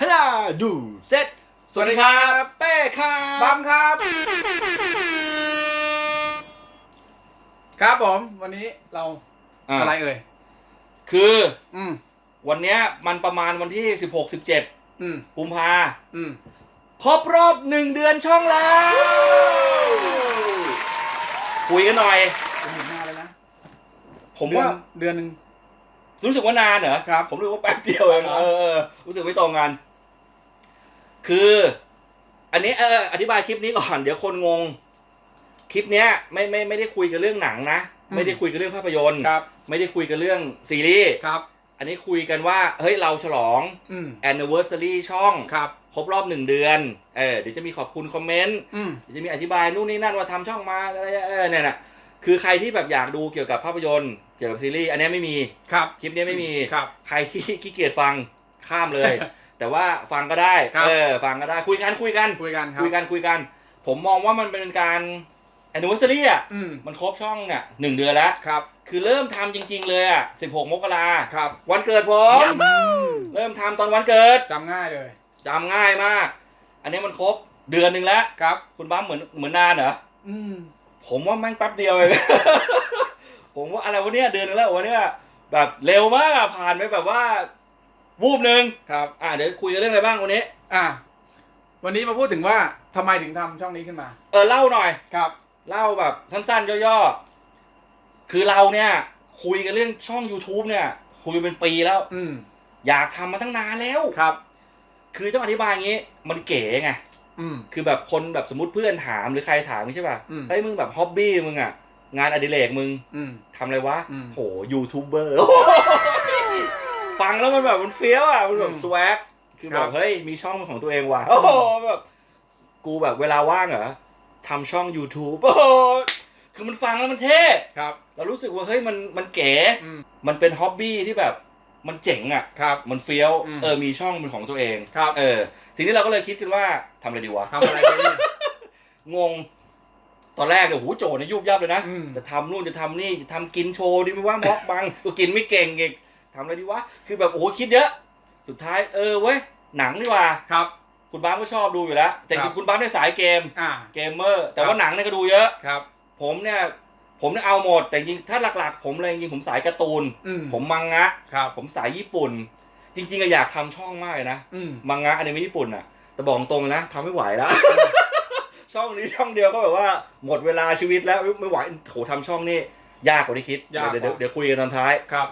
ฮัลโหลดูเซ็ตสวัสดีครับเป้ครับบัมครับ ครับผมวันนี้เราอะอะไรเอ่ยคืออืม วันเนี้ยมันประมาณวันที่ 16 17อืมกุมภาอืมครบรอบหนึ่งเดือนช่องแล้ว คุยกันหน่อย ผมเห็นหน้าเลยนะผมเดือนว่าเดือนหนึ่ง รู้สึกว่านานเหรอครับผมรู้สึกว่าแป๊บเดียวเองอ๋อเออเออรู้สึกไม่ตรงกัน คือ อันนี้เอออธิบายคลิปนี้ก่อนเดี๋ยวคนงง คลิปเนี้ยไม่ไม่ไม่ได้คุยกันเรื่องหนังนะ ไม่ได้คุยกันเรื่องภาพยนตร์ครับ ไม่ได้คุยกันเรื่องซีรีส์ครับ อันนี้คุยกันว่า เฮ้ยเราฉลอง อืม anniversary ช่อง ครับ ครบรอบหนึ่งเดือน เออเดี๋ยวจะมีขอบคุณคอมเมนต์ อืม เดี๋ยวจะมีอธิบายนู่นนี่นั่นว่าทำช่องมาอะไรเออเนี่ยนะคือใครที่แบบอยากดูเกี่ยวกับภาพยนตร์เกี่ยวกับซีรีส์อันเนี้ยไม่มี ครับ คลิปเนี้ยไม่มี ครับ ใครที่ขี้เกียจฟังข้ามเลย แต่ว่าฟังก็ได้ครับ เออฟังก็ได้คุยกันคุยกันคุยกันครับ คุยกันคุยกัน ผมมองว่ามันเป็นการ anniversary อะอืมมันครบช่องเนี่ยหนึ่งเดือนแล้ว ครับคือเริ่มทำจริง ๆ เลยอะ16 มกราครับวันเกิดผมอืมเริ่มทำตอนวันเกิดจำง่ายเลยจำง่ายมาก อันนี้มันครบเดือนหนึ่งแล้ว ครับ คุณบ้าสเหมือนเหมือนนานเหรอ อืม ผมว่าแม่งแป๊บเดียวเอง ผมว่าอะไรวะเนี่ยเดือนหนึงแล้ววันเนี้ยแบบเร็วมากอะผ่านไปแบบว่า วูบหนึ่งครับ อะเดี๋ยวคุยกันเรื่องอะไรบ้างวันนี้ อะวันนี้มาพูดถึงว่าทำไมถึงทำช่องนี้ขึ้นมา เออเล่าหน่อย ครับ เล่าแบบสั้นๆย่อๆ คือเราเนี่ย คุยกันเรื่องช่อง YouTube เนี่ย คุยกันเป็นปีแล้ว อืมอยากทำมาตั้งนานแล้ว ครับ คือต้องอธิบายอย่างงี้มันเก๋ไง อืม คือแบบคนแบบสมมติเพื่อนถามหรือใครถามใช่ป่ะอืม เฮ้ยมึงแบบฮ็อบบี้มึงอะงานอดิเรกมึงอืม ทำอะไรวะอืม โหยูทูบเบอร์ ฟังแล้วมันแบบมันเฟี้ยวอะมันแบอืบมสวักคือแบครับบเฮ้ยมีช่องเป็นของตัวเองว่ะโอ้โหแบบกูแบบเวลาว่างเหรอทำช่อง YouTube โอ้โหคือมันฟังแล้วมันเท่ครับ เรารู้สึกว่าเฮ้ยมันมันเก๋อืมมันเป็นฮ็อบบี้ที่แบบมันเจ๋งอะครับมันเฟี้ยวอืมเออมีช่องเป็นของตัวเองครับเออ ทีนี้เราก็เลยคิดกันว่าทำอะไรดีวะทำอะไรดีงงตอนแรกเนี่ยโหโจทย์เนี่ยยุบยับเลยนะอืมจะทำนู่นจะทำนี่จะทำกินโชว์ดีไหมว่าม็อกบังก็กินไม่เก่งอีก ทำอะไรดีวะ คือแบบโอ้โหคิดเยอะ สุดท้ายเออเว้ยหนังดีกว่า ครับ คุณบ้านก็ชอบดูอยู่แล้ว แต่ครับคุณบ้านเนี่ยสายเกม อ่า เกมเมอร์ แต่ครัว่าบหนังเนี่ยก็ดูเยอะ ครับ ผมเนี่ยผมเนี่ยเอาหมด แต่จริงๆถ้าหลักๆ ผมเลยจริงๆผมสายการ์ตูน อืมผมมังงะ ครับ ผมสายญี่ปุ่น จริงๆอะอยากทำช่องมากเลยนะ อืม มังงะอนิเมะญี่ปุ่นอะแต่บอกตรงนะทำไม่ไหวแล้ว ช่องนี้ช่องเดียวก็แบบว่าหมดเวลาชีวิตแล้วไม่ไหวโถทำช่องนี่ยากกว่าที่คิด ยากกว่า เดี๋ยวเดี๋ยวเดี๋ยวคุยกันตอนท้าย ครับ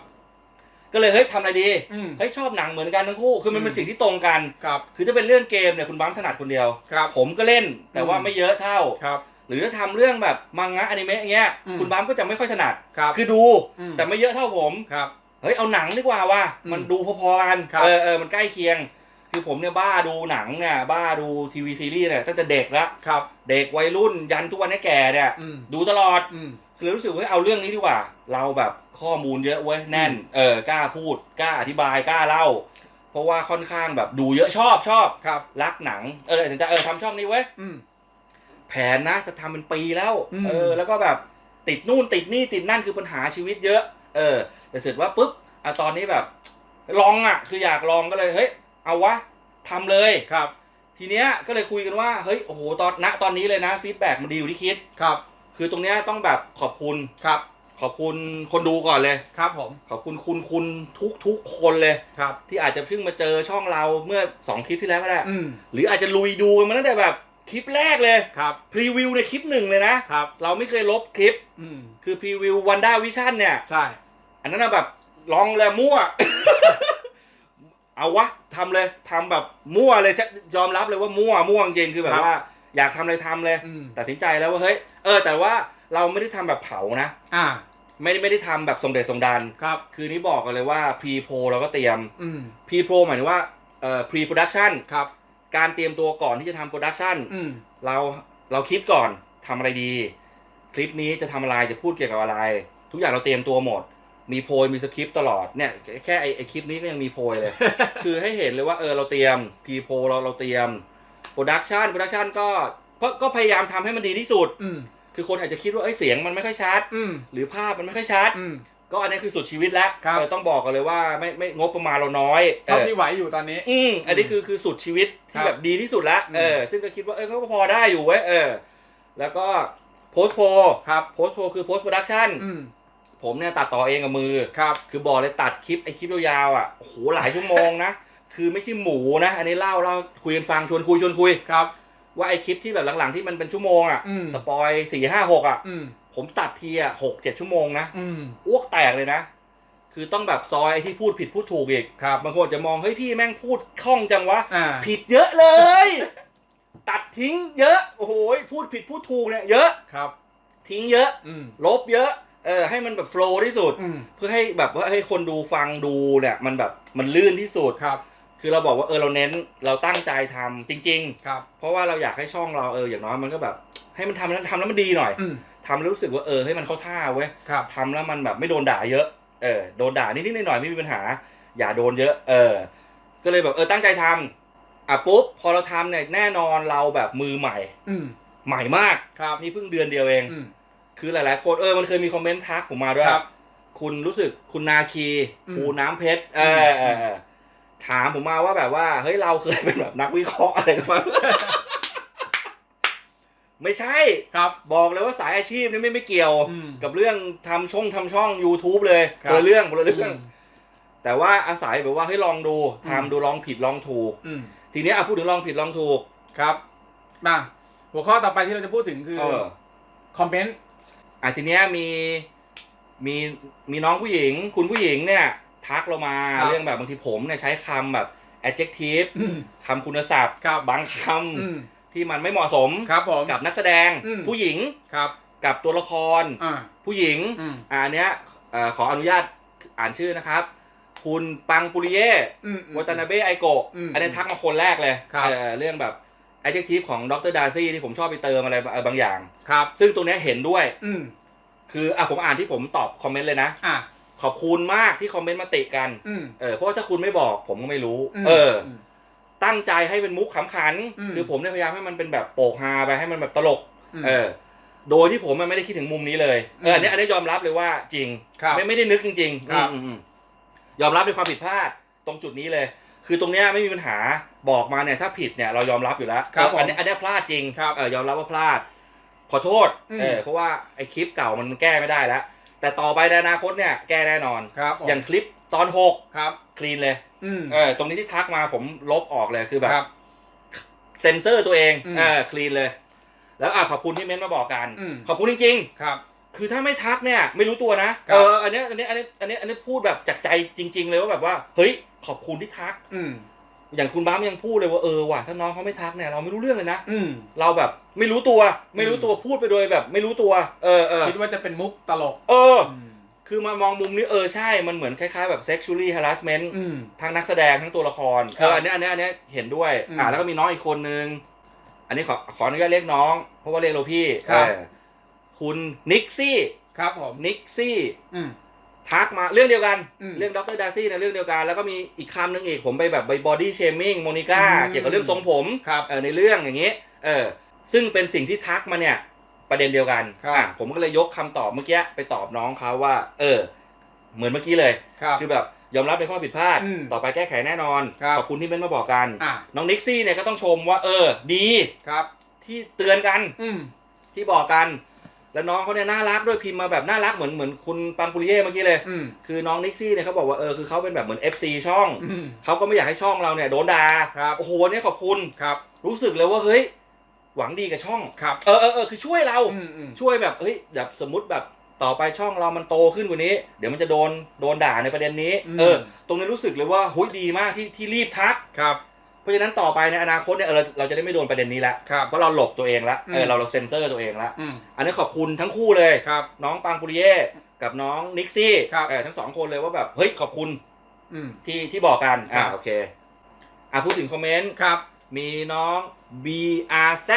ก็เลยเฮ้ยทำอะไรดีอืม เฮ้ยชอบหนังเหมือนกันทั้งคู่คือมันเป็นอืมสิ่งที่ตรงกัน ครับ คือถ้าเป็นเรื่องเกมเนี่ยคุณบัมถนัดคนเดียว ครับ ผมก็เล่นแต่ว่าอืมไม่เยอะเท่า ครับ หรือถ้าทำเรื่องแบบมังงะอนิเมะอย่างเงี้ยอืม คุณบัมก็จะไม่ค่อยถนัด ครับ คือดูอืม แต่ไม่เยอะเท่าผม ครับ เฮ้ยเอาหนังดีกว่าว่ะอืมมันดูพอๆกันครับ เออเออมันใกล้เคียง คือผมเนี่ยบ้าดูหนังเนี่ยบ้าดูทีวีซีรีส์เนี่ยตั้งแต่เด็กละครับ เด็กวัยรุ่นยันทุกวันนี้แก่เนี่ย อืม ดูตลอด อืม คือรู้สึกว่าเอาเรื่องนี้ดีกว่า เราแบบข้อมูลเยอะเว้ยแน่นเออกล้าพูดกล้าอธิบายกล้าเล่า เพราะว่าค่อนข้างแบบดูเยอะชอบชอบครับ รักหนังเออถึงจะเออทำช่องนี้เว้ยอืม แผนนะจะทำเป็นปีแล้ว อืม เออ แล้วก็แบบติดนู่นติดนี่ติดนั่นคือปัญหาชีวิตเยอะ เออแต่เสร็จว่าปุ๊บอะตอนนี้แบบ ลองอะ คืออยากลองก็เลยเฮ้ยเอาวะทำเลย ครับ ทีเนี้ยก็เลยคุยกันว่าเฮ้ยโอ้โหตอนณตอนนี้เลยนะฟีดแบ็กมันดีอยู่ที่คิด ครับ คือตรงเนี้ยต้องแบบขอบคุณครับขอบคุณคนดูก่อนเลย ครับผมขอบคุณคุณคุณทุกทุกคนเลย ครับ ที่อาจจะเพิ่งมาเจอช่องเราเมื่อสองคลิปที่แล้วก็ได้ อืมหรืออาจจะลุยดูกันมาตั้งแต่แบบคลิปแรกเลยครับพรีวิวในคลิปหนึ่งเลยนะ ครับ เราไม่เคยลบคลิป อืมคือพรีวิววันด้าวิชั่นเนี่ย ใช่ อันนั้นนะแบบลองเลยมั่ว เอาวะทำเลยทำแบบมั่วเลยยอมรับเลยว่ามั่วมั่วจริงๆคือแบบว่า อยากทำอะไรทำเลยอืมตัดสินใจแล้วว่าเฮ้ยเออแต่ว่าเราไม่ได้ทำแบบเผานะอ่าไม่ได้ไม่ได้ทำแบบทรงเดชทรงดัน ครับคือนี้บอกกันเลยว่าพรีโพเราก็เตรียม อืมพรีโพหมายถึงว่าเอ่อพรีโปรดักชันครับการเตรียมตัวก่อนที่จะทำโปรดักชันอืมเราเราคิดก่อนทำอะไรดี คลิปนี้จะทำอะไรจะพูดเกี่ยวกับอะไร ทุกอย่างเราเตรียมตัวหมด มีโพยมีสคริปต์ตลอดเนี่ยแค่แค่ไอไอคลิปนี้ก็ยังมีโพยเลย คือให้เห็นเลยว่าเออเราเตรียมพีโพเราเราเตรียม โปรดักชันโปรดักชันก็ก็ก็พยายามทำให้มันดีที่สุด อืมคือคนอาจจะคิดว่าเอ้ยเสียงมันไม่ค่อยชัด อืมหรือภาพมันไม่ค่อยชัด อืม ก็อันนี้คือสุดชีวิตแล้วครับเออต้องบอกกันเลยว่าไม่ไม่งบประมาณเราน้อยเอเท่าอที่ไหวอยู่ตอนนี้ อืมอันนี้คือคือสุดชีวิตคที่รับแบบดีที่สุดละอืม เออ ซึ่งก็คิดว่าเออก็พอได้อยู่เว้ยเออ แล้วก็โพสโพครับ โพสโพคือโพสโปรดักชันอืมผมเนี่ยตัดต่อเองกับมือ ครับ คือบอกเลยตัดคลิปไอคลิปยาวๆอะโอ้โหหลายชั่วโมงนะ คือไม่ใช่หมูนะ อันนี้เล่าเล่าคุยกันฟังชวนคุยชวนคุยครับ ว่าไอคลิปที่แบบหลังๆที่มันเป็นชั่วโมงอะอืม สปอยสี่ห้าหกอะ อืมผมตัดทีอะหกเจ็ดชั่วโมงนะอืมอ้วกแตกเลยนะ คือต้องแบบซอยไอที่พูดผิดพูดถูกอีกครับบางคนอาจจะมองเฮ้ยพี่แม่งพูดคล่องจังวะ อ่าผิดเยอะเลย ตัดทิ้งเยอะ โอ้โหพูดผิดพูดถูกเนี่ยเยอะครับ ทิ้งเยอะ อืมลบเยอะเออให้มันแบบโฟล์ที่สุด อืมเพื่อให้แบบว่าให้คนดูฟังดูเนี่ยมันแบบมันลื่นที่สุด ครับ คือเราบอกว่าเออเราเน้นเราตั้งใจทำจริงครับๆเพราะว่าเราอยากให้ช่องเราเอออย่างน้อยมันก็แบบ ให้มันทำแล้วทำแล้วมันดีหน่อยอืมทำแล้วรู้สึกว่าเออให้มันเข้าท่าเว้ยครับทำแล้วมันแบบไม่โดนด่าเยอะเออโดนด่านิดๆหน่อยๆไม่มีปัญหา อย่าโดนเยอะ เออ ก็เลยแบบเออตั้งใจทำอะปุ๊บพอเราทำเนี่ยแน่นอนเราแบบมือใหม่ อืมใหม่มากครับนี่เพิ่งเดือนเดียวเองอืมคือหลายๆคนเออมันเคยมีคอมเมนต์ทักผมมาด้วยครับ คุณรู้สึกคุณนาคีอืมภูน้ำเพชรเออเออเออ ถามผมมาว่าแบบว่าเฮ้ยเราเคยเป็นแบบนักวิเคราะห์อะไรกันมาไม่ใช่ครับ บอกเลยว่าสายอาชีพนี่ไม่ไม่เกี่ยวอืมกับเรื่องทำช่องทำช่อง YouTube เลยครับคนละเรื่องคนละเรื่องมแต่ว่าอาศัยแบบว่าเฮ้ยลองดูอืมทำดูลองผิดลองถูกอืมทีเนี้ยอะพูดถึงลองผิดลองถูกครับมาหัวข้อต่อไปที่เราจะพูดถึงคือเออคอมเมนต์อะทีเนี้ยมีมีมีน้องผู้หญิง คุณผู้หญิงเนี่ย ทักเรามาครับเรื่องแบบบางทีผมเนี่ยใช้คำแบบ adjective อืมคำคุณศัพท์ครับ บางคอืมำที่มันไม่เหมาะสมครับผม กับนักแสดง อืม ผู้หญิงครับกับตัวละคร อ่าผู้หญิง อืมอะอันเนี้ยเอ่อขออนุญาตอ่านชื่อนะครับ คุณปังปุริเย่อืมอืม วัตนาเบะไอโกะอืมอันนี้ทักมาคนแรกเลยครับ เอ่อเรื่องแบบ adjective ของดรดาซี่ที่ผมชอบไปเติมอะไรบางอย่าง ครับ ซึ่งตรงเนี้ยเห็นด้วย อืมคืออะผมอ่านที่ผมตอบคอมเมนต์เลยนะ อะ ขอบคุณมากที่คอมเมนต์มาติกัน อืม เออเพราะว่าถ้าคุณไม่บอกผมก็ไม่รู้มเออ ม ตั้งใจให้เป็นมุกขำขัน อืม คือผมเนี่ยพยายามให้มันเป็นแบบโปกฮาไปให้มันแบบตลกอืมเออ โดยที่ผมมันไม่ได้คิดถึงมุมนี้เลย เอออันนี้อันนี้ยอมรับเลยว่าจริง ครับไม่ไม่ได้นึกจริงๆครับ อืมอืมอืมยอมรับในความผิดพลาดตรงจุดนี้เลย คือตรงเนี้ยไม่มีปัญหาบอกมาเนี่ยถ้าผิดเนี่ยเรายอมรับอยู่แล้วครับเอออันนี้อันนี้พลาดจริงครับเออยอมรับว่าพลาด ขอโทษ อืม เออเพราะว่าไอคลิปเก่ามันแก้ไม่ได้แล้ว แต่ต่อไปในอนาคตเนี่ยแก้แน่นอนครับผมอย่างคลิปตอนหกครับ คลีนเลยอืม เออตรงนี้ที่ทักมาผมลบออกเลยคือแบบครับเซ็นเซอร์ตัวเองอืมเออคลีนเลย แล้วอะขอบคุณที่เม้นต์มาบอกกัน อืม ขอบคุณจริงๆครับคือถ้าไม่ทักเนี่ย ไม่รู้ตัวนะ ครัเอบออันเนี้ยอันเนี้ยอันเนี้ยอันเนี้ยอันเนี้ยพูดแบบจากใจจริง ๆ เลยว่าแบบว่า เฮ้ยขอบคุณที่ทัก อืม อย่างคุณบ้ามยังพูดเลยว่าเออว่ะถ้าน้องเขาไม่ทักเนี่ยเราไม่รู้เรื่องเลยนะอืม เราแบบไม่รู้ตัว ไม่รู้ตัวพูดไปโดยแบบ ไม่รู้ตัว เออเออคิดว่าจะเป็นมุกตลกเอออืมคือมามองมุมนี้เออใช่มันเหมือนคล้ายๆแบบ sexually harassment อืม ทั้งนักแสดงทั้งตัวละครครัเอบออันเนี้ยอันเนี้ยอันเนี้ยเห็นด้วย อืมอ่าแล้วก็มีน้องอีกคนนึง อันนี้ขอขออนุญาตเรียกน้อง เพราะว่าเรียกเราพี่ครับ เออคุณนิกซี่ครับผมนิกซี่ อืม ทักมาเรื่องเดียวกัน อืมเรื่องดรดาซี่นะเรื่องเดียวกัน แล้วก็มีอีกคำหนึ่งอีกผมไปแบบไปบอดี้เชมิ่งโมนิก้าอืม เกี่ยวกับเรื่องทรงผมครับ เออในเรื่องอย่างนี้เออซึ่งเป็นสิ่งที่ทักมาเนี่ย ประเด็นเดียวกันครับ อะผมก็เลยยกคำตอบเมื่อกี้ไปตอบน้องเขาว่า เออ เหมือนเมื่อกี้เลย ครับ คือแบบยอมรับในข้อผิดพลาด อืมต่อไปแก้ไขแน่นอน ครับ ขอบคุณที่เม้นมาบอกกัน อะน้องนิกซี่เนี่ยก็ต้องชมว่า เออ ดีครับ ที่เตือนกันอืม ที่บอกกัน แล้วน้องเขาเนี่ยน่ารักด้วยพิมพ์มาแบบน่ารักเหมือนเหมือนคุณปังปุริเย่เมื่อกี้เลย อืม คือน้องนิกซี่เนี่ยเขาบอกว่าเออคือเขาเป็นแบบเหมือน FC ช่องอืม เขาก็ไม่อยากให้ช่องเราเนี่ยโดนด่าครับ โอ้โหเนี่ยขอบคุณครับรู้สึกเลยว่าเฮ้ยหวังดีกับช่อง ครับเออเออเออคือช่วยเรา อืมอืม ช่วยแบบเฮ้ยแบบสมมติแบบต่อไปช่องเรามันโตขึ้นกว่านี้ เดี๋ยวมันจะโดนโดนด่าในประเด็นนี้เออ ตรงนี้รู้สึกเลยว่าหุยดีมากที่ที่รีบทัก ครับ เพราะฉะนั้นต่อไปในอนาคตเนี่ยเออเราเราจะได้ไม่โดนประเด็นนี้ละครับเพราะเราหลบตัวเองละเออมเราเราเซ็นเซอร์ตัวเองละอืมอันนี้ขอบคุณทั้งคู่เลย ครับ น้องปังปุริเย่กับน้องนิกซี่ครับ เออทั้งสองคนเลยว่าแบบเฮ้ยขอบคุณอืม ที่ที่บอกกันอ่าครับ โอเคอ่าพูดถึงคอมเมนต์ ครับ มีน้อง BRZ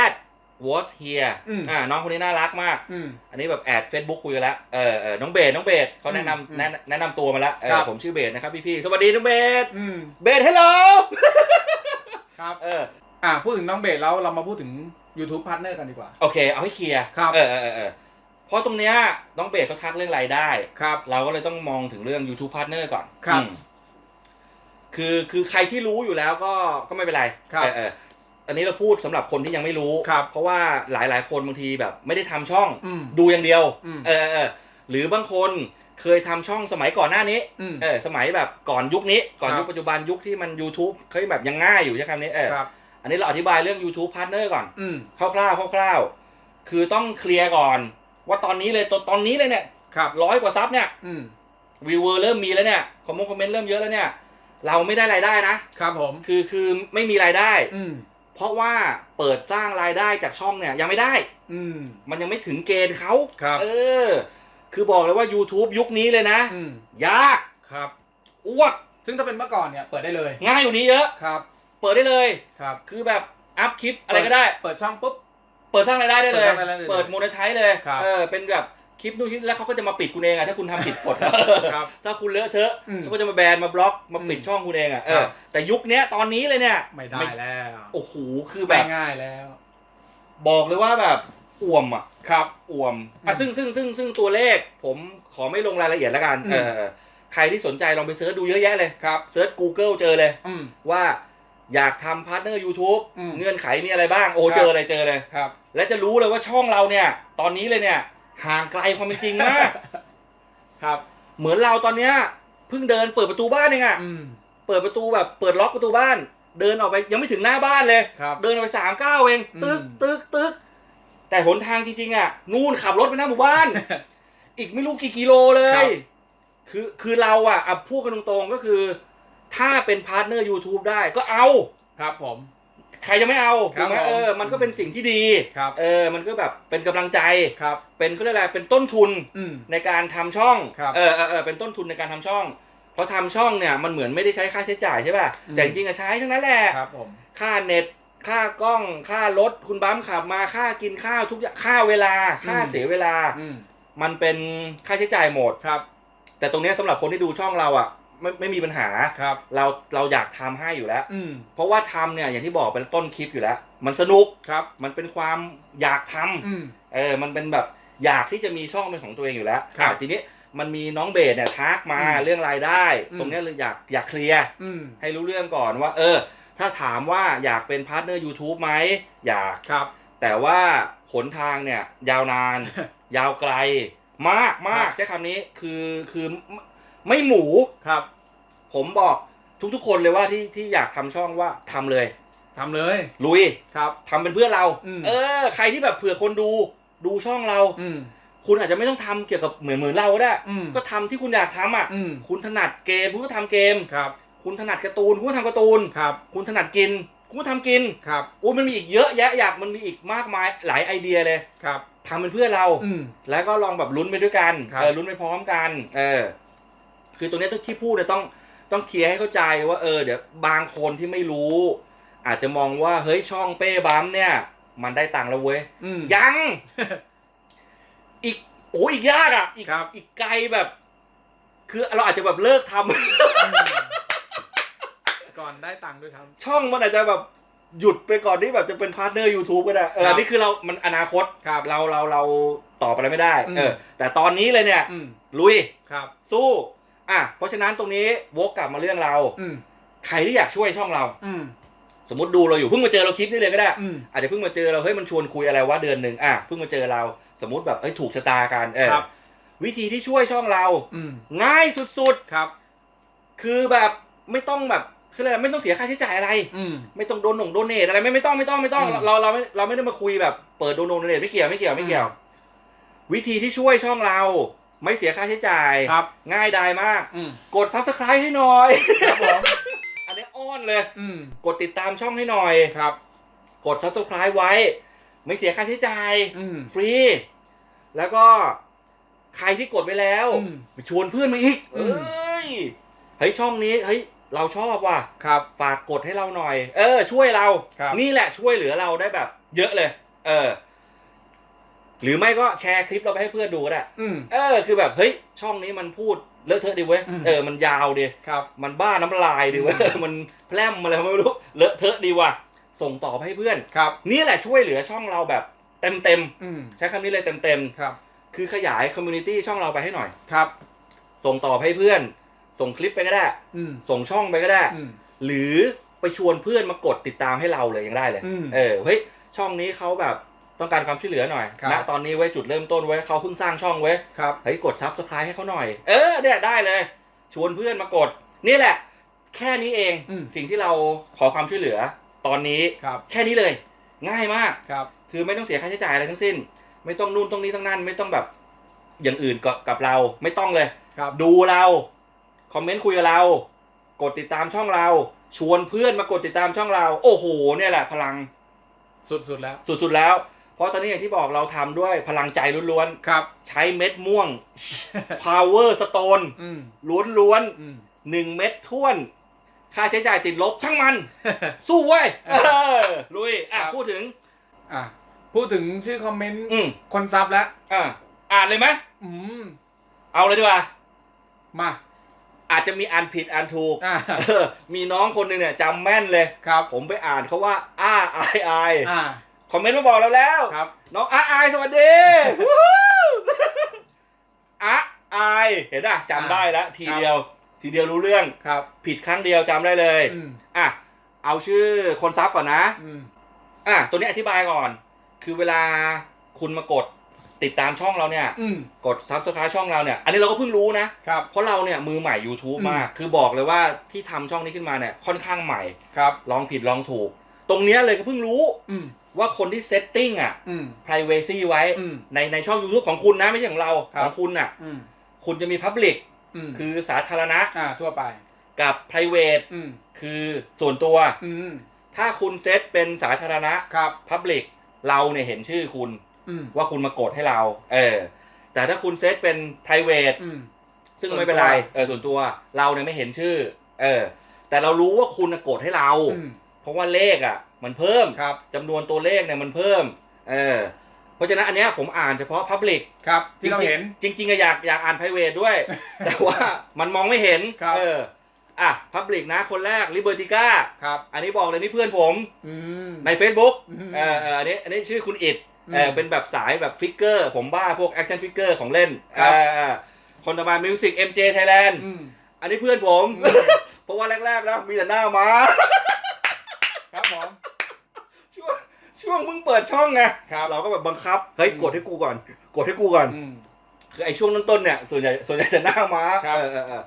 was here อืมอ่าน้องคนนี้น่ารักมาก อืม อันนี้แบบแอด Facebook คุยกันแล้ว เออเออน้องเบสน้องเบสเขาแนะอืมนำแนะแนะนำตัวมาแล้วเอครัอบ ผมชื่อเบสนะครับพี่พี่ๆสวัสดีน้องเบส อืม เบสฮัลโหล ครับ เออ อะพูดถึงน้องเบสแล้วเรามาพูดถึง YouTube Partner กันดีกว่า โอเค เอาให้เคลียร์ครับเออเออเออเออเพราะตรงเนี้ยน้องเบสเขาทักเรื่องรายได้ ครับ เราก็เลยต้องมองถึงเรื่อง YouTube Partner ก่อนครับอืมคือคือใครที่รู้อยู่แล้วก็ก็ไม่เป็นไรครับเออเอออันนี้เราพูดสำหรับคนที่ยังไม่รู้ครับเพราะว่าหลายหลายๆคนบางทีแบบไม่ได้ทำช่องอืมดูอย่างเดียวอืมเออเออเออหรือบางคน เคยทำช่องสมัยก่อนหน้านี้อืมเออ สมัยแบบก่อนยุคนี้ ก่อนครับยุคปัจจุบันยุคที่มัน YouTube เคยแบบยังง่ายอยู่ใช่คำนี้ เออครับอันนี้เราอธิบายเรื่อง YouTube Partner ก่อนอืมคร่าวๆคร่าวๆ คือต้องเคลียร์ก่อน ว่าตอนนี้เลยตอนตอนนี้เลยเนี่ยครับร้อยกว่าซับเนี่ยอืมวิวเวอร์เริ่มมีแล้วเนี่ยคอมมงคอมเมนต์เริ่มเยอะแล้วเนี่ย เราไม่ได้รายได้นะครับผม คือคือไม่มีรายได้อืมเพราะว่าเปิดสร้างรายได้จากช่องเนี่ยยังไม่ได้ อืมมันยังไม่ถึงเกณฑ์เขาครับเออ คือบอกเลยว่า YouTube ยุคนี้เลยนะ อืมยากครับ อ้วกซึ่งถ้าเป็นเมื่อก่อนเนี่ยเปิดได้เลยง่ายอยู่านี้เยอะ ครับเปิดได้เลย ครับ คือแบบอัพคลิปอะไรก็ได้ เปิดช่องปุ๊บ เปิดสร้างรายได้ได้เลย เปิดสร้างรายได้ได้เลยเปิดโมเนทไทเลยครับ เออเป็นแบบคลิปนู่นคลิปแล้วเขาก็จะมาปิดคุณเองอะถ้าคุณทำผิดกฎ ครับ ถ้าคุณเลอะเทอะอืมเขาก็จะมาแบนมาบล็อกมาปิดอืมช่องคุณเองอะเอครัอบ แต่ยุคเนี้ยตอนนี้เลยเนี่ยไม่ได้แล้วโอ้โหคือแบบง่ายๆแล้ว บอกเลยว่าแบบอ่วมอะ ครับอ่วมอะอืมซึ่งซึ่งซึ่งซึ่งตัวเลข ผมขอไม่ลงรายละเอียดแล้วกันอืมเออใครที่สนใจลองไปเสิร์ชดูเยอะแยะเลยครับเสิร์ช Google เจอเลยอืม ว่าอยากทำพาร์ทเนอร์ YouTube อืมเงื่อนไขมีอะไรบ้าง โอ้ครับ เจอเลยเจอเลย ครับ และจะรู้เลยว่าช่องเราเนี่ย ตอนนี้เลยเนี่ย ห่างไกลความเป็นจริงมาก ครับ เหมือนเราตอนเนี้ยเพิ่งเดินเปิดประตูบ้านเองอะอืม เปิดประตูแบบเปิดล็อกประตูบ้าน เดินออกไปยังไม่ถึงหน้าบ้านเลย ครับ เดินออกไปสามก้าวเองอืม ตึกตึกตึก แต่หนทางจริงๆอะนู่นขับรถไปหน้าหมู่บ้าน อีกไม่รู้กี่กิโลเลครัย บ คือคือเราอะอะพูดกันตรงๆก็คือ ถ้าเป็นพาร์ทเนอร์ YouTube ได้ก็เอา ครับผม ใครจะไม่เอาครัถูบกไหมผม เออมันก็เป็นสิ่งที่ดี ครับเออมันก็แบบเป็นกำลังใจ ครับ เป็นเขาเรียกอะไรเป็นต้นทุนอืม ในการทำช่องครับเออเออเออเป็นต้นทุนในการทำช่องเพราะทำช่องเนี่ยมันเหมือนไม่ได้ใช้ค่าใช้จ่ายใช่ป่ะอืม แต่จริงๆอะใช้ทั้งนั้นแหละ ครับผม ค่าเน็ต ค่ากล้องค่ารถคุณบัมขับมาค่ากินข้าวทุกอย่างค่าเวลาค่าอืมเสียเวลา อืมมันเป็นค่าใช้จ่ายหมด ครับ แต่ตรงเนี้ยสำหรับคนที่ดูช่องเราอะไม่ไม่มีปัญหา ครับ เราเราอยากทำให้อยู่แล้ว อืมเพราะว่าทำเนี่ยอย่างที่บอกเป็นต้นคลิปอยู่แล้ว มันสนุกครับ มันเป็นความอยากทำอืม เออมันเป็นแบบอยากที่จะมีช่องเป็นของตัวเองอยู่แล้วครับอะทีนี้มันมีน้องเบสเนี่ยทักมาอืมเรื่องรายได้ อืม ตรงเนี้ยเลยอยากอยากเคลียร์อืม ให้รู้เรื่องก่อนว่า เออ ถ้าถามว่าอยากเป็นพาร์ทเนอร์ YouTube ไหมอยาก ครับ แต่ว่าหนทางเนี่ยยาวนาน ยาวไกล มากมากครับ ใช้คำนี้คือคือไม่ไม่หมู ครับผมบอกทุกๆคนเลยว่าที่ที่อยากทำช่องว่าทำเลย ทำเลยลุยครับ ทำเป็นเพื่อนเรา อืม เออ ใครที่แบบเผื่อคนดูดูช่องเรา อืม คุณอาจจะไม่ต้องทำเกี่ยวกับเหมือนเหมือนเราก็ได้ อืม ก็ทำที่คุณอยากทำอะ อืม คุณถนัดเกมคุณก็ทำเกม ครับ คุณถนัดการ์ตูนคุณก็ทำการ์ตูนครับ คุณถนัดกินคุณก็ทำกินครับโอ้ยมันมีอีกเยอะแยะอยากมันมีอีกมากมายหลายไอเดียเลยครับทำเป็นเพื่อนเรา อืม แล้วก็ลองแบบลุ้นไปด้วยกันครับ เออลุ้นไปพร้อมกัน เออ คือตรงเนี้ยที่พูดเนี่ยต้องต้องเคลียร์ให้เข้าใจว่าเออเดี๋ยวบางคนที่ไม่รู้ อาจจะมองว่าเฮ้ยช่องเป้บัมเนี่ย มันได้ตังค์แล้วเว้ย อืม ยัง อีกโอ้ยอีกยากอะ อีกครับ อีกไกลแบบ คือเราอาจจะแบบเลิกทำ ก่อนได้ตังค์ด้วยครับ ช่องมันอาจจะแบบหยุดไปก่อนที่แบบจะเป็นพาร์ทเนอร์ YouTube ก็ได้ เอครัอบนี่คือเรา มันอนาคต ครับเรา เรา เราตอบอะไรไม่ได้ อืม เออ แต่ตอนนี้เลยเนี่ย อืมลุย ครับ สู้ อะ เพราะฉะนั้นตรงนี้วกกลับมาเรื่องเรา อืมใครที่อยากช่วยช่องเรา อืมสมมติดูเราอยู่เพิ่งมาเจอเราคลิปนี้เลยก็ได้ อืม อาจจะเพิ่งมาเจอเราเฮ้ยมันชวนคุยอะไรวะเดือนหนึ่งอะเพิ่งมาเจอเราสมมติแบบเอ้ยถูกชะตากันเออครับ วิธีที่ช่วยช่องเรา อืมง่ายสุดครับ ๆ คือแบบไม่ต้องแบบ คืออะไรไม่ต้องเสียค่าใช้จ่ายอะไร อืม ไม่ต้องโดนหน่งโดเนทอะไรไม่ไม่ต้องไม่ต้องไม่ต้องอืมเราเราไม่เราไม่ได้มาคุยแบบเปิดโดนโดเนทไม่เกี่ยวไม่เกี่ยวไม่เกี่ยว วิธีที่ช่วยช่องเรา ไม่เสียค่าใช้จ่าย ครับ ง่ายดายมาก อืมกดซับสไครต์ให้หน่อย ครับผมอันนี้อ้อนเลย อืมกดติดตามช่องให้หน่อย ครับ กด subscribe ไว้ ไม่เสียค่าใช้จ่าย อืม ฟรี แล้วก็ใครที่กดไปแล้วอืมไปชวนเพื่อนมาอีกอืเอ้มยเฮ้ยช่องนี้เฮ้ย เราชอบว่ะครับ ฝากกดให้เราหน่อย เออ ช่วยเรา ครับ นี่แหละช่วยเหลือเราได้แบบ เยอะเลย เออ หรือไม่ก็แชร์คลิปเราไปให้เพื่อนดูก็ได้ อืม เออ คือแบบเฮ้ยช่องนี้มันพูดเลอะเทอะดีเว้ย อืม เออ มันยาวดี ครับ มันบ้าน้ำลายดีเว้ยอืมมันแพร่มอะไรไม่รู้ เลอะเทอะดีว่ะ ส่งต่อไปให้เพื่อน ครับ นี่แหละช่วยเหลือช่องเราแบบเต็มเต็มอืม ๆใช้คำนี้เลยเต็มเต็มครับ ๆคือขยายคอมมูนิตี้ช่องเราไปให้หน่อย ครับ ส่งต่อให้เพื่อน ส่งคลิปไปก็ได้ อืม ส่งช่องไปก็ได้ อืม หรือไปชวนเพื่อนมากดติดตามให้เราเลยยังได้เลย อืมเออเฮ้ยช่องนี้เขาแบบต้องการความช่วยเหลือหน่อยครับ ณตอนนี้ไว้ยจุดเริ่มต้นไว้ยเขาเพิ่งสร้างช่องไว้ยครับ เฮ้ยกดซับสไครต์ให้เขาหน่อย เออเนี่ยได้เลย ชวนเพื่อนมากด นี่แหละ แค่นี้เองอืม สิ่งที่เราขอความช่วยเหลือ ตอนนี้ครับแค่นี้เลย ง่ายมาก ครับ คือไม่ต้องเสียค่าใช้จ่ายอะไรทั้งสิ้น ไม่ต้องนู่นต้องนี้ต้องนั่น ไม่ต้องแบบอย่างอื่นกับกับเรา ไม่ต้องเลย ครับ ดูเรา คอมเมนต์คุยกับเรา กดติดตามช่องเรา ชวนเพื่อนมากดติดตามช่องเรา โอ้โห เนี่ยแหละพลังสุดๆแล้ว สุดๆแล้ว เพราะตอนนี้อย่างที่บอกเราทำด้วยพลังใจล้วนครับ ๆ ใช้เม็ดม่วง power stone อืมล้วนอืมๆหนึ่งเม็ดท้วน ค่าใช้จ่ายติดลบช่างมัน สู้เว้ยเออลุยอะครับพูดถึง อะพูดถึงชื่อคอมเมนต์อืมคนซับแล้ว อะอ่านเลยไหมอืมเอาเลยดีกว่า มา อาจจะมีอ่านผิดอ่านถูกอ่า เออมีน้องคนหนึ่งเนี่ยจำแม่นเลย ครับผมไปอ่านเขาว่าอ้าไอไออ่าคอมเมนต์มาบอกเราแล้ว ครับ น้องอ้าไอสวัสดีวู้ฮู้อ้าไอเห็นป่ะจำได้แล้ว ทีเดียว ทีเดียวรู้เรื่องครับผิดครั้งเดียวจำได้เลยอืมอะเอาชื่อคนซับก่อนนะ อืมอะตัวนี้อธิบายก่อน คือเวลาคุณมากด ติดตามช่องเราเนี่ย อืม กดซับสไครต์ช่องเราเนี่ย อันนี้เราก็เพิ่งรู้นะ ครับ เพราะเราเนี่ยมือใหม่ YouTube อืม มาก คือบอกเลยว่าที่ทำช่องนี้ขึ้นมาเนี่ยค่อนข้างใหม่ ครับ ลองผิดลองถูก ตรงเนี้ยเลยก็เพิ่งรู้อืม ว่าคนที่เซตติ้งอะ อืม privacy ไว้ อืม ในในช่อง YouTube ของคุณนะไม่ใช่ของเราครับของคุณอะ อืม คุณจะมี Public อืม คือสาธารณะอ่า ทั่วไป กับ private อืม คือส่วนตัว อืม ถ้าคุณเซตเป็นสาธารณะ ครับ Public เราเนี่ยเห็นชื่อคุณอืม ว่าคุณมากดให้เรา เออ แต่ถ้าคุณเซตเป็น private อืมซึ่งส่วนไม่เป็นไรตัวเออส่วนตัวเราเนี่ยไม่เห็นชื่อ เออ แต่เรารู้ว่าคุณน่ะกดให้เราอืมเพราะว่าเลขอะ มันเพิ่มครับจำนวนตัวเลขเนี่ยมันเพิ่ม เออ เพราะฉะนั้นอันเนี้ยผมอ่านเฉพาะ Public ครับที่เราเห็นจริงๆจริงๆอะอยากอยากอ่าน private ด้วย แต่ว่ามันมองไม่เห็นครับเอออะ Public นะคนแรก Libertica ครับอันนี้บอกเลยนี่เพื่อนผมอืมใน Facebook อืมเออเอออันนี้อันนี้ชื่อคุณอิดอืม เออเป็นแบบสายแบบฟิกเกอร์ ผมบ้าพวกแอคชั่นฟิกเกอร์ของเล่นครับเออเออคนต่อมา Music MJ Thailand อืมอันนี้เพื่อนผมอืมเพราะว่าแรกๆแล้วมีแต่หน้ามาครับผมช่วงช่วงมึงเปิดช่องไงครับเราก็แบบบังคับเฮ้ยอืมกดให้กูก่อน กดให้กูก่อนอืมคือไอ้ช่วงต้นๆเนี่ยส่วนใหญ่ส่วนใหญ่จะหน้าม้าครับเออเออเออ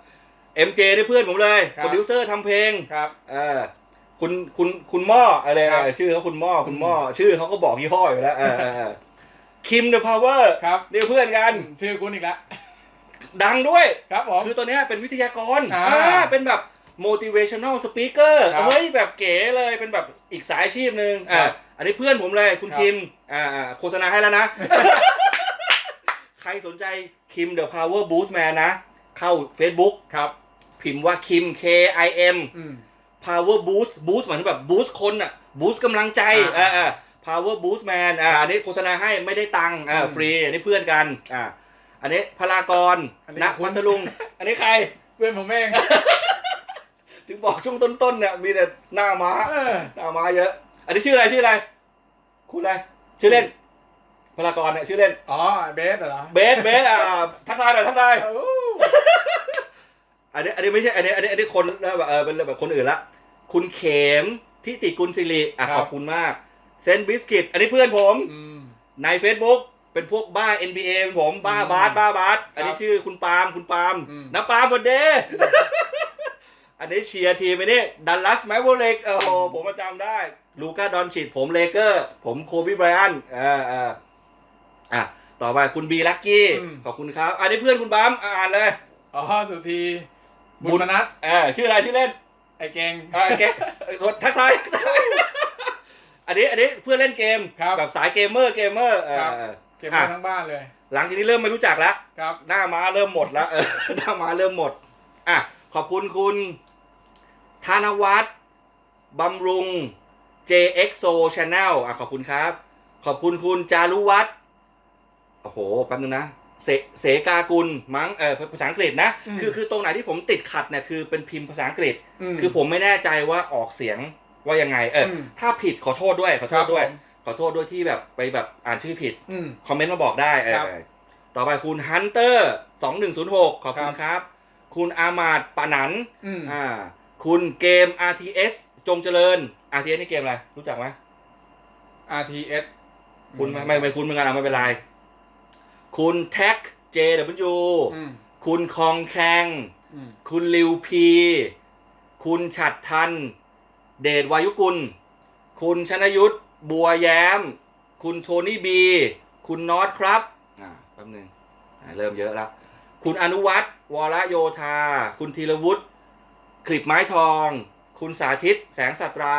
MJ นี่เพื่อนผมเลยครับโปรดิวเซอร์ทำเพลงครับเออ คุณคุณคุณหม้ออะไรครับเออชื่อเขาคุณหม้อคุณหม้อชื่อเขาก็บอกยี่ห้ออยู่แล้วเออเออเออคิมเดอะพาวเวอร์ครับนี่เพื่อนกันอืมชื่อคุณอีกแล้วดังด้วย ครับผม คือตัวเนี้ยเป็นวิทยากรอ่าอ่าเป็นแบบ motivational speaker ครับเฮ้ยแบบเก๋เลยเป็นแบบอีกสายอาชีพหนึ่งครัอ่าบอันนี้เพื่อนผมเลยคุณครับ คิมอ่าอ่าโฆษณาให้แล้วนะ ใครสนใจคิม The Power Boost Man นะ เข้า Facebook ครับ พิมพ์ว่าคิม K I M อืม Power Boost Boost หมายถึงแบบ Boost คนอะ Boost กำลังใจอ่าอ่าอ่า Power Boost Man อ่าอันนี้โฆษณาให้ไม่ได้ตังค์อ่าอืมฟรีอันนี้เพื่อนกันอ่าอันนี้พลากรอันนี้นักคุณ พัทลุง อันนี้ใคร เพื่อนผมเองถึงบอกช่วงต้นๆเนี่ยมีแต่หน้าม้า เออหน้าม้าเยอะ อันนี้ชื่ออะไรชื่ออะไร คุณอะไร ชื่อเล่นพลากรเนี่ยชื่อเล่น อ๋อเบสเหรอเบสเบสอ่าทักทายหน่อยทักทายโอ้อันนี้อันนี้ไม่ใช่อันนี้อันนี้อันนี้คนแล้วแบบเออเป็นแบบคนอื่นละ คุณเขมที่ติกุลศิริอะขอบคุณมาก เซนบิสกิต อันนี้เพื่อนผมอืม ใน Facebook เป็นพวกบ้า NBA เป็นผมบ้าอืมบาสบ้าบาสอันนี้ครับชื่อคุณปาล์มคุณปาล์มอืม น้าปาล์มบดเดอันนี้เชียร์ทีมไปนี่ดัลลัสแมวเล็กโอ้โหผมประจำได้ ลูก้าดอนชิดผมเลเกอร์ ผมโคบีไบรอันเออเอออะ ต่อไปคุณบีลักกี้ อืม ขอบคุณครับ อันนี้เพื่อนคุณบัมอ่านเลย อ๋อสุธีบุญมนัสเออชื่ออะไรชื่อเล่น ไอ้เก่ง อ่าเกมเอ่อทักทายทักทายอันนี้อันนี้เพื่อนเล่นเกมครับแบบสายเกมเมอร์เกมเมอร์เออครับเออเก็บอะมาทั้งบ้านเลยหลังจากนี้เริ่มไม่รู้จักแล้ว ครับ หน้าม้าเริ่มหมดแล้วเออ หน้าม้าเริ่มหมด อะ ขอบคุณคุณ ธนวัฒน์บำรุง JXO Channel อะ ขอบคุณครับ ขอบคุณคุณจารุวัฒน์โอ้โห แป๊บนึงนะ เสเสกากุลมั้งเออภาษาอังกฤษนะอืมคือคือตรงไหนที่ผมติดขัดเนี่ยคือเป็นพิมพ์ภาษาอังกฤษมคือผมไม่แน่ใจว่าออกเสียงว่ายังไง เอออมถ้าผิดขอโทษด้วยขอโทครัษบด้วยผมขอโทษด้วยที่แบบไปแบบอ่านชื่อผิดอืมคอมเมนต์มาบอกได้เออครับเออต่อไปคุณฮันเตอร์สองหนึ่งศูนย์หกขอบคุณครับ คุณอามาดปานันอืมอ่า คุณเกม RTS จงเจริญ RTS นี่เกมอะไร รู้จักไหม RTS คุณไม่ไม่ไม่คุณเหมือนกันเอาไม่เป็นไร คุณแท็ก JW อืมคุณคองแคงอืมคุณลิวพี คุณฉัดทัน เดชวายุกุล คุณชนยุทธบัวแย้ม คุณโทนี่บี คุณน็อตครับ อ่าแป๊บหนึงอ่าเริ่มเยอะแล้ว คุณอนุวัตรวรโยธา คุณธีรวุฒิคลิปไม้ทอง คุณสาธิต แสงสัตรา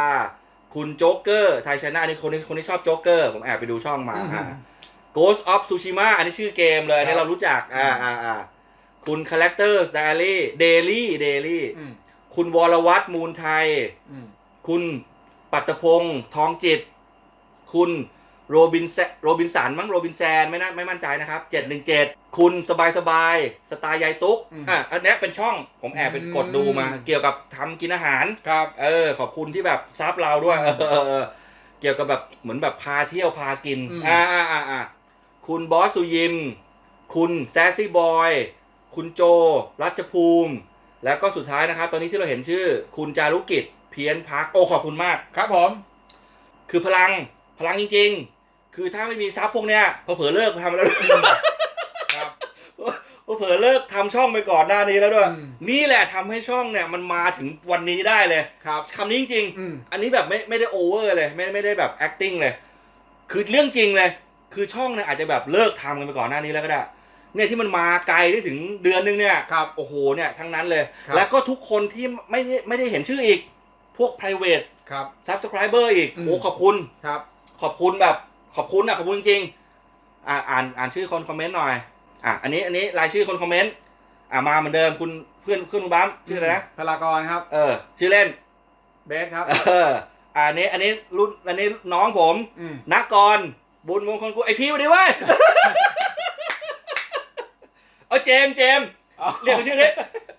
คุณโจ๊กเกอร์ ไทยชนะนี่คนนี้คนที่ชอบโจ๊กเกอร์ ผมแอบไปดูช่องมาอืมอ่า Ghost of Tsushima อันนี้ชื่อเกมเลยอันนี้ครับเรารู้จัก อ่าอ่าอ่าคุณ Characters Diary Daily Daily อืมคุณวรวัตรมูลไทยอืมคุณปัตตพงษ์ทองจิต คุณโรบินแซโรบินสันมั้งโรบินแซนไม่น่าไม่มั่นใจนะครับ717คุณสบายสบายสไตล์ยายตุ๊กอืมอะอันเนี้ยเป็นช่องผมแอบไปกดดูมาอืมเกี่ยวกับทำกินอาหารครับเออขอบคุณที่แบบซับเราด้วยเออเออเออเกี่ยวกับแบบเหมือนแบบพาเที่ยวพากินอืมอ่าอ่าอ่าอ่า คุณบอสสุยิม คุณแซซซี่บอย คุณโจ รัชภูมิ แล้วก็สุดท้ายนะครับ ตอนนี้ที่เราเห็นชื่อ คุณจารุกิจ เพียนพัก โอ้ ขอบคุณมาก ครับผม คือพลัง พลังจริง ๆ คือถ้าไม่มีซับพวกเนี้ยเผลอๆเลิกทำแล้วครับเผลอๆเลิกทำช่องไปก่อนหน้านี้แล้วด้วยอืมนี่แหละทำให้ช่องเนี่ยมันมาถึงวันนี้ได้เลย ครับคำนี้จริงๆอืมอันนี้แบบไม่ไม่ได้โอเวอร์เลย ไม่ไม่ได้แบบ acting เลย คือเรื่องจริงเลย คือช่องเนี่ยอาจจะแบบเลิกทำกันไปก่อนหน้านี้แล้วก็ได้ เนี่ยที่มันมาไกลได้ถึงเดือนนึงเนี่ยครับโอ้โหเนี่ยทั้งนั้นเลย ครับแล้วก็ทุกคนที่ไม่ได้ไม่ได้เห็นชื่ออีก พวก private ครับ subscriber อีกอืม โอ้ขอบคุณ ครับ ขอบคุณแบบขอบคุณอะขอบคุณจริงๆอ่าอ่านอ่านชื่อคนคอมเมนต์หน่อยอะอันนี้อันนี้รายชื่อคนคอมเมนต์อ่ามาเหมือนเดิมคุณเพื่อนเพื่อนคุณบัมชื่ออะไรนะพลากรครับ เออชื่อเล่น เบสครับ เอออันนี้อันนี้รุ่นอันนี้น้องผมอืมนักกร บุญมงคลกูไอพี่มาดิเว้ย เอาเจมส์เจมส์เรียกเขาชื่อนี้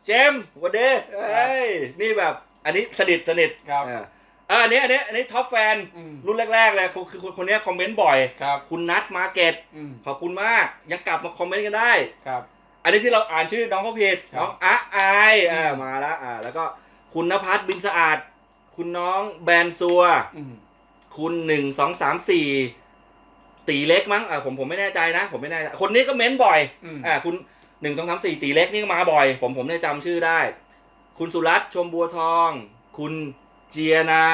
เจมส์วันเดย์เฮ้ยนี่แบบ อันนี้สนิทสนิทครับเออเอออันนี้อันนี้อันนี้ท็อปแฟน อืมรุ่นแรก ๆ เลยคือคือคนคนนี้คอมเมนต์บ่อย ครับคุณนัทมาเก็ตอืมขอบคุณมาก ยังกลับมาคอมเมนต์กันได้ ครับ อันนี้ที่เราอ่านชื่อน้องเขาผิดครับน้องอะอายอ่าอืม มาแล้วอ่า แล้วก็คุณนภัสบินสะอาด คุณน้องแบนซัว อืม คุณหนึ่งสองสามสี่ ตีเล็กมั้งอ่าผมผมไม่แน่ใจนะ ผมไม่แน่ใจคนนี้ก็เม้นบ่อยอืมอ่าคุณหนึ่งสองสามสี่ตีเล็กนี่ก็มาบ่อย ผมผมเนี่ยจำชื่อได้ คุณสุรัตน์ชมบัวทอง คุณเจียนา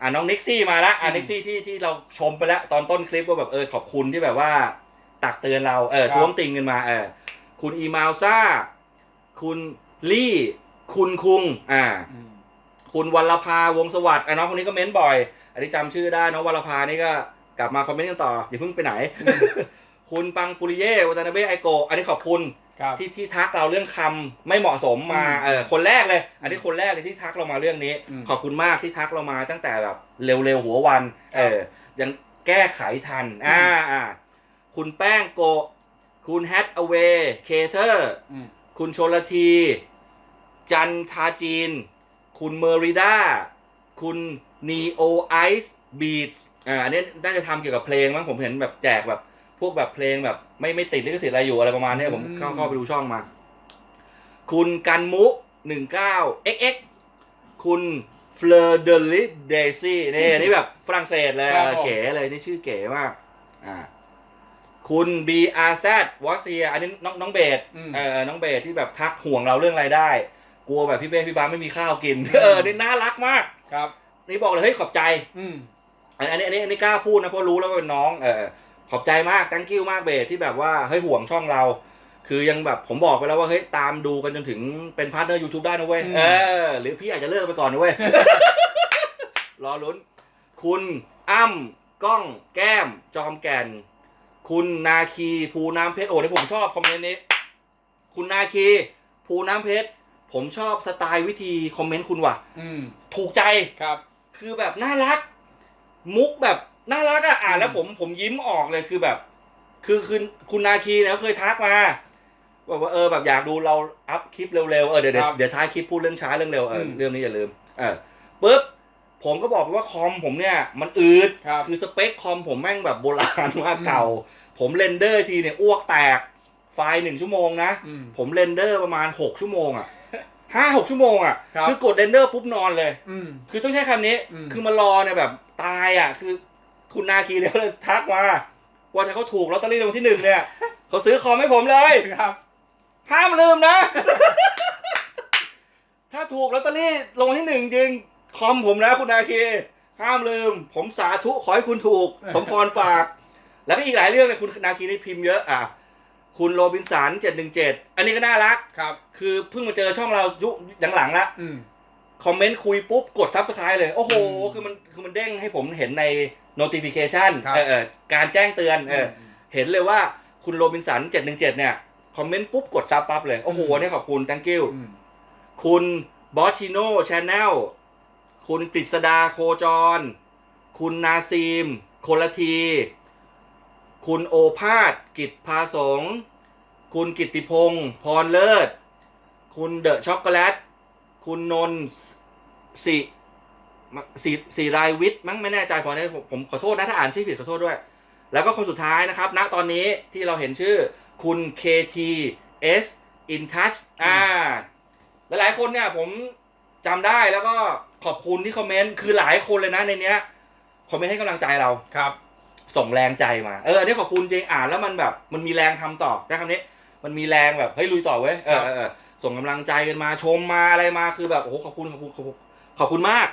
อ่าน้องนิกซี่มาละอ่านิกซี่ที่ที่เราชมไปแล้วตอนต้นคลิปว่าแบบเออขอบคุณที่แบบว่า ตักเตือนเราเออท้วงติงกันมาเออคุณอีมาลซ่า คุณลี่ คุณคุง อ่าอืมคุณวัลภาวงศ์สวัสดิ์อะน้องคนนี้ก็เม้นบ่อย อันนี้จำชื่อได้น้องวัลภานี่ก็ กลับมาคอมเมนต์กันต่อ อย่าเพิ่งไปไหน คุณปังปุริเย่วัตนาเบะไอโกะอันนี้ขอบคุณครับ ที่ที่ทักเราเรื่องคำไม่เหมาะสมมาอืมเออคนแรกเลย อันนี้คนแรกเลยที่ทักเรามาเรื่องนี้ อืมขอบคุณมากที่ทักเรามาตั้งแต่แบบเร็วๆหัววันครับเออยังแก้ไขทัน อ่าอ่าคุณแป้งโกะคุณแฮทเอาเวเคเทอร์ อืม คุณชนลที จันทาจีน คุณเมอริด้า คุณนีโอไอซ์บีท อ่าอันนี้น่าจะทำเกี่ยวกับเพลงมั้งผมเห็นแบบแจกแบบพวกแบบเพลงแบบ ไม่ไม่ติดลิขสิทธิ์อะไรอยู่อะไรประมาณเนี้ยผมเข้าเข้าไปดูช่องมา คุณกันมุหนึ่งเก้า xx คุณเฟลอร์เดลิเดซี่นี่อันนี่แบบฝรั่งเศสเลยครับเออผม เก๋เลยนี่ชื่อเก๋มากอ่าคุณ BRZ วอสเซียอันนี้น้องน้องเบสอืม เออน้องเบสที่แบบทักห่วงเราเรื่องรายได้ กลัวแบบพี่เบ้พี่บ้าไม่มีข้าวกิน เออนี่น่ารักมาก ครับ นี่บอกเลยเฮ้ยขอบใจ อืม อันอันนี้อันนี้อันนี้กล้าพูดนะเพราะรู้แล้วว่าเป็นน้อง เออขอบใจมากตั้งกิ้วมากเบสที่แบบว่าเฮ้ยห่วงช่องเรา คือยังแบบผมบอกไปแล้วว่าเฮ้ยตามดูกันจนถึงเป็นพาร์ทเนอร์ YouTube ได้นะเว้ยอืมเออ หรือพี่อาจจะเลิกไปก่อนนะเว้ย รอลุ้น คุณอ้ำก้องแก้ม จอมแก่น คุณนาคีภูน้ำเพชรโอ้นี่ผมชอบคอมเมนต์นี้ คุณนาคีภูน้ำเพชรผมชอบสไตล์วิธีคอมเมนต์คุณว่ะอืมถูกใจครับ คือแบบน่ารัก มุกแบบน่ารักอะอ่านแล้วอืมผมผมยิ้มออกเลยคือแบบ คือคือคุณนาคีเนี่ยเขาเคยทักมาบอกว่าเออแบบอยากดูเราอัพคลิปเร็วๆเออเดี๋ยวเดี๋ยวเดี๋ยวท้ายคลิปพูดเรื่องช้าเรื่องเร็วเอออมเรื่องนี้อย่าลืมเออปุ๊บผมก็บอกไปว่าคอมผมเนี่ยมันอืดครับคือสเปคคอมผมแม่งแบบโบราณมากอืมเก่า ผมเรนเดอร์ทีเนี่ยอ้วกแตกไฟล์หนึ่งชั่วโมงนะอืมผมเรนเดอร์ประมาณหกชั่วโมงอะห้าหกชั่วโมงอะครับอกดเรนเดอร์ปุ๊บนอนเลยอืมคือต้องใช้คำนี้อืมคือมารอเนี่ยแบบ ตายอะ คือคุณนาคีเนี่ยเขาเลยทักมาว่าถ้าเขาถูกลอตเตอรี่รางวัลที่หนึ่งเนี่ยเขาซื้อคอมให้ผมเลย ครับ ห้ามลืมนะ ถ้าถูกลอตเตอรี่รางวัลที่หนึ่งจริงคอมผมนะคุณนาคีห้ามลืม ผมสาธุขอให้คุณถูก สมพรปาก แล้วก็อีกหลายเรื่องเลยคุณนาคีนี่พิมพ์เยอะอะคุณโรบินสันเจ็ดหนึ่งเจ็ดอันนี้ก็น่ารักครับ คือเพิ่งมาเจอช่องเรายุคหลังๆละอืม คอมเมนต์คุยปุ๊บ กดซับสไคร b e เลย โอ้โหอืมคือมันคือมันเด้งให้ผมเห็นใน notification ครับเออเออการแจ้งเตือนเอออมเห็นเลยว่าคุณโรบินสัน 717 เนี่ย คอมเมนต์ปุ๊บ กดซับปั๊บเลย โอ้โหอืมเนี่ยขอบคุณ thank you อืมคุณบอสชิโน่ชาแนลคุณกฤษดาโคจร คุณนาซีมโคลที คุณโอภาสกิจพาสงฆ์คุณกิตติพงศ์พรเลิศ คุณเดอะช็อกโกแลต คุณนนท์สิสิสิรายวิทย์มั้งไม่แน่ใจพอเนี่ยผมผมขอโทษนะถ้าอ่านชื่อผิดขอโทษด้วย แล้วก็คนสุดท้ายนะครับ ณตอนนี้ที่เราเห็นชื่อคุณ KTS In Touch อ่าหลายๆคนเนี่ยผมจำได้แล้วก็ขอบคุณที่คอมเมนต์คือหลายคนเลยนะในเนี้ยคอมเมนต์ให้กำลังใจเราครับ ส่งแรงใจมา เอออันนี้ขอบคุณจริงอ่านแล้วมันแบบ มันมีแรงทำต่อได้คำนี้ มันมีแรงแบบเฮ้ยลุยต่อเว้ยเออเออเออ ส่งกำลังใจกันมาชมมาอะไรมาคือแบบโอ้โหขอบคุณขอบคุณขอบคุณขอบคุณมาก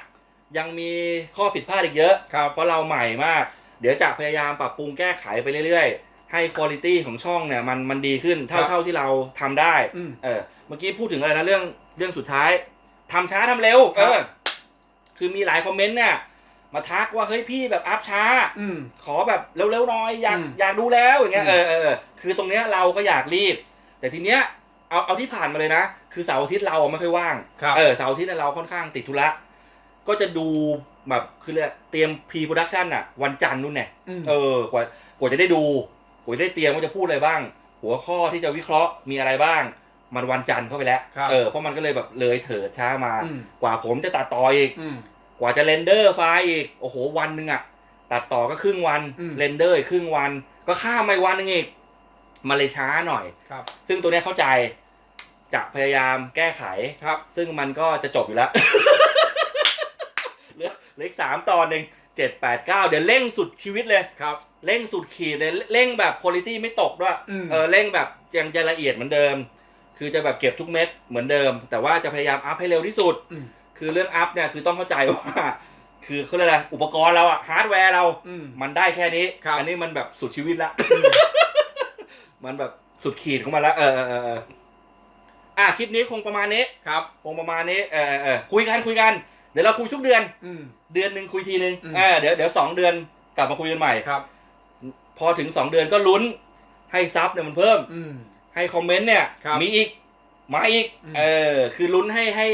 ยังมีข้อผิดพลาดอีกเยอะครับเพราะเราใหม่มาก เดี๋ยวจะพยายามปรับปรุงแก้ไขไปเรื่อยๆ ให้คุณภาพของช่องเนี่ยมันมันดีขึ้นเท่าครับเท่าที่เราทำได้อืมเออเมื่อกี้พูดถึงอะไรนะเรื่องเรื่องสุดท้ายทำช้าทำเร็วคเอรับอคือมีหลายคอมเมนต์เนี่ยมาทักว่าเฮ้ยพี่แบบอัพช้าอืมขอแบบเร็วๆหน่อยอยากอืมอยากดูแล้วอย่างเงี้ยอืมเออเออเออคือตรงเนี้ยเราก็อยากรีบ แต่ทีเนี้ย เอาเอาที่ผ่านมาเลยนะ คือเสาร์อาทิตย์เราอะไม่ค่อยว่างครับเออเสาร์อาทิตย์เนี่ยเราค่อนข้างติดธุระก็จะดูแบบคือเรียกเตรียมพรีโปรดักชันอะวันจันทร์นู่นเนี่ยอืม เออกว่ากว่าจะได้ดูกว่าจะได้เตรียมว่าจะพูดอะไรบ้าง หัวข้อที่จะวิเคราะห์มีอะไรบ้าง มันวันจันทร์เข้าไปแล้วครับ เออเพราะมันก็เลยแบบเลยเถิดช้ามา อืมกว่าผมจะตัดต่ออีก อืม กว่าจะเรนเดอร์ไฟล์อีก โอ้โห วันหนึ่งอะตัดต่อก็ครึ่งวัน อืม เรนเดอร์อีกครึ่งวัน ก็ข้ามไปวันหนึงอีก มาเลยช้าหน่อย ครับ ซึ่งตัวเนี้ยเข้าใจ จะพยายามแก้ไข ครับ ซึ่งมันก็จะจบอยู่แล้ว เหลือเหลืออีกสามตอนหนึ่งเจ็ดแปดเก้าเดี๋ยวเร่งสุดชีวิตเลย ครับ เร่งสุดขีดเลยเร่งแบบคุณภาพไม่ตกด้วย อืม เออเร่งแบบยังจะละเอียดเหมือนเดิม คือจะแบบเก็บทุกเม็ดเหมือนเดิม แต่ว่าจะพยายามอัพให้เร็วที่สุด อืม คือเรื่องอัพเนี่ยคือต้องเข้าใจว่า คือเขาเรียกอะไรอุปกรณ์เราอะฮาร์ดแวร์เรา อืม มันได้แค่นี้ ครับ อันี้มันแบบสุดชีวิตละ มันแบบสุดขีดของมันละ เออเออเออเออ อะคลิปนี้คงประมาณนี้ ครับ คงประมาณนี้เออเออเออคุยกันคุยกัน เดี๋ยวเราคุยทุกเดือน อืม เดือนหนึ่งคุยทีนึงอืม เออเดี๋ยวเดี๋ยวสองเดือนกลับมาคุยกันใหม่ ครับ พอถึงสองเดือนก็ลุ้นให้ซับเนี่ยมันเพิ่ม อืม ให้คอมเมนต์เนี่ย ครับมีอีก มาอีก อืม เออ คือลุ้นให้ให้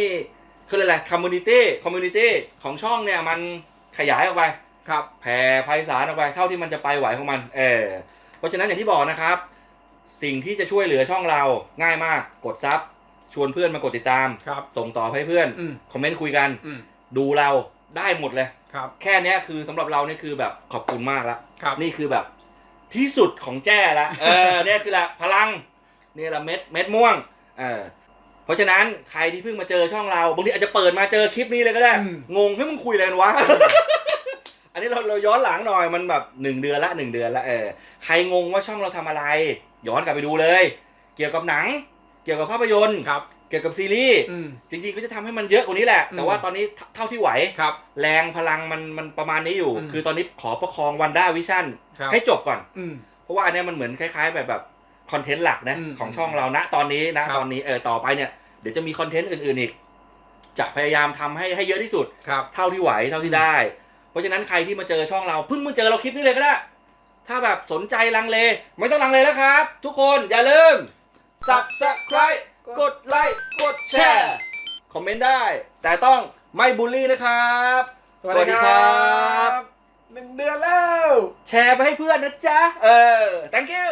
คืออะไรคอมมูนิตี้คอมมูนิตี้ของช่องเนี่ยมันขยายออกไป ครับ แผ่ไพศาลออกไปเท่าที่มันจะไปไหวของมัน เออ เพราะฉะนั้นอย่างที่บอกนะครับ สิ่งที่จะช่วยเหลือช่องเราง่ายมากกดซับชวนเพื่อนมากดติดตาม ครับ ส่งต่อให้เพื่อนอืม คอมเมนต์คุยกัน อืมดูเราได้หมดเลย ครับ แค่เนี้ยคือสำหรับเราเนี่ยคือแบบขอบคุณมากละครับ นี่คือแบบที่สุดของแจ้ละเออ เนี่ยคือละพลังนี่ละเม็ดเม็ดม่วงเออเพราะฉะนั้นใครที่เพิ่งมาเจอช่องเราบางทีอาจจะเปิดมาเจอคลิปนี้เลยก็ได้ อืม งงเฮ้ยมึงคุยอะไรกันวะ อันนี้เราเราย้อนหลังหน่อยมันแบบหนึ่งเดือนละหนึ่งเดือนละเออใครงงว่าช่องเราทำอะไร ย้อนกลับไปดูเลย เกี่ยวกับหนัง เกี่ยวกับภาพยนตร์ครับ เกี่ยวกับซีรีส์อืมจริงๆก็จะทำให้มันเยอะกว่านี้แหละอืมแต่ว่าตอนนี้เท่าที่ไหวครับ แรงพลังมันมันประมาณนี้อยู่อืมคือตอนนี้ขอประคองวันด้าวิชั่นครับให้จบก่อนอืมเพราะว่าอันเนี้ยมันเหมือนคล้าย ๆ แบบแบบคอนเทนต์หลักนะอืมของช่องเรานะตอนนี้นะครับตอนนี้เออต่อไปเนี่ยเดี๋ยวจะมีคอนเทนต์อื่นๆอีกจะพยายามทำให้ให้เยอะที่สุดครับเท่าที่ไหวเท่าที่ได้ เพราะฉะนั้นใครที่มาเจอช่องเราเพิ่งมาเจอเราคลิปนี้เลยก็ได้ ถ้าแบบสนใจลังเล ไม่ต้องลังเลแล้วครับ ทุกคนอย่าลืม subscribe กดไลค์กดแชร์คอมเมนต์ได้ แต่ต้องไม่บูลลี่นะครับ สวัสดีครับหนึ่งเดือนแล้ว แชร์ไปให้เพื่อนนะจ๊ะ เออ thank you